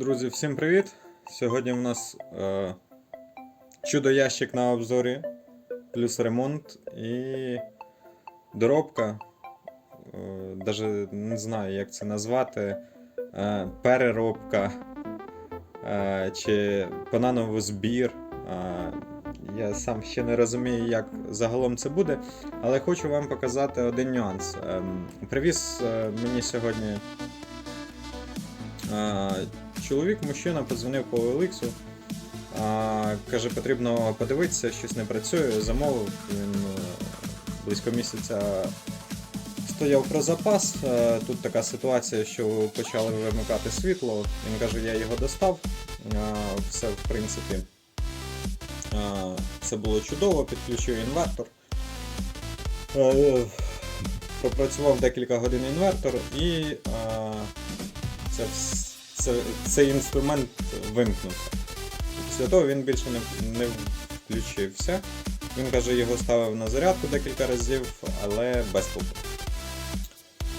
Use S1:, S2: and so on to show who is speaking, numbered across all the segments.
S1: Друзі, всім привіт! Сьогодні в нас е, чудо-ящик на обзорі, плюс ремонт і доробка. Е, даже не знаю, як це назвати. Е, переробка е, чи банановий збір. Е, я сам ще не розумію, як загалом це буде, але хочу вам показати один нюанс. Ем, Привіз е, мені сьогодні а, чоловік, мужчина, подзвонив по а, каже, потрібно подивитися, щось не працює. Замовив. Він е, близько місяця стояв про запас. Е, Тут така ситуація, що почали вимикати світло. Він каже, я його достав. А, Все, в принципі, це було чудово, підключив інвертор. Е, Пропрацював декілька годин інвертор і це, вс- це, цей інструмент вимкнувся. Після того він більше не, не включився. Він каже, його ставив на зарядку декілька разів, але без толку.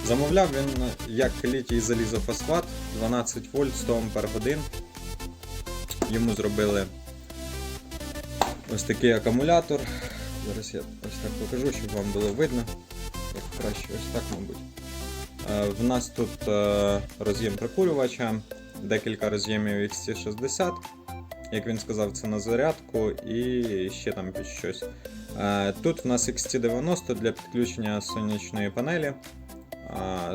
S1: Замовляв він як літій залізофосфат 12 вольт 100 Ампер. Йому зробили ось такий акумулятор. Зараз я ось так покажу, щоб вам було видно. Краще ось так, мабуть. Е, В нас тут е, роз'єм прикурювача, декілька роз'ємів XT60. Як він сказав, це на зарядку і ще там під щось. Е, Тут в нас XT90 для підключення сонячної панелі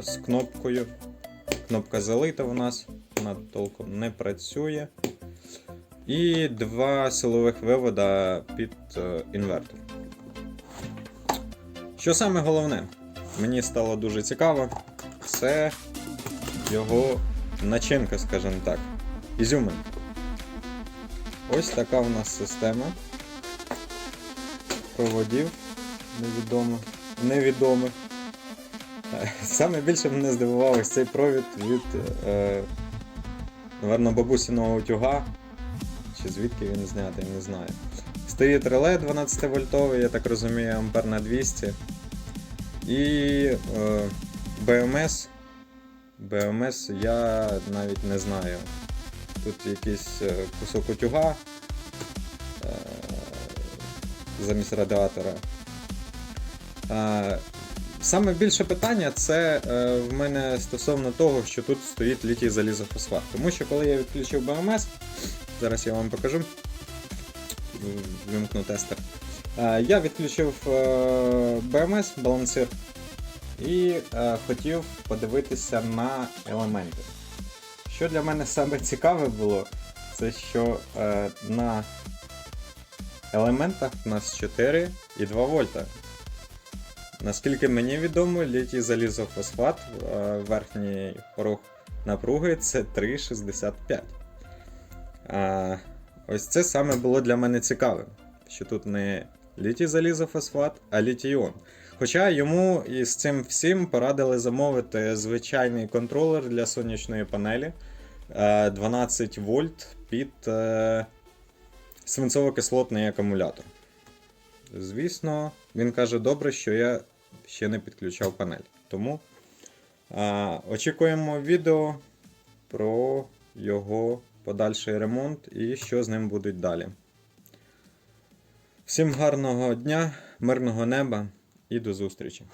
S1: з кнопкою. Кнопка залита в нас, вона толком не працює. І два силових вивода під інвертор. Що саме головне? Мені стало дуже цікаво. Це його начинка, скажімо так. Ізюмин. Ось така у нас система. Проводів невідомо. невідомих. Е, Саме більше мене здивував цей провід від е, наверно, бабусіного утюга. Чи звідки він знятий, не знаю. Стоїть реле 12 вольтовий, я так розумію, ампер на 200. І е, BMS. BMS я навіть не знаю. Тут якийсь е, кусок утюга е, замість радіатора. Е, Саме більше питання це в мене стосовно того, що тут стоїть літій залізофосфат. Тому що коли я відключив BMS, зараз я вам покажу. Вимкну тестер. Я відключив BMS, балансир, і е, хотів подивитися на елементи. Що для мене саме цікаве було, це що е, на елементах у нас 4,2 вольта. Наскільки мені відомо, літій залізофосфат, е, верхній порог напруги це 3,65. А, ось це саме було для мене цікавим, що тут не літій залізофосфат, а літій-іон. Хоча йому із цим всім порадили замовити звичайний контролер для сонячної панелі е, 12 вольт під е, свинцово-кислотний акумулятор. Звісно, він каже, добре, що я ще не підключав панель. Тому а, очікуємо відео про його подальший ремонт і що з ним будуть далі. Всім гарного дня, мирного неба і до зустрічі!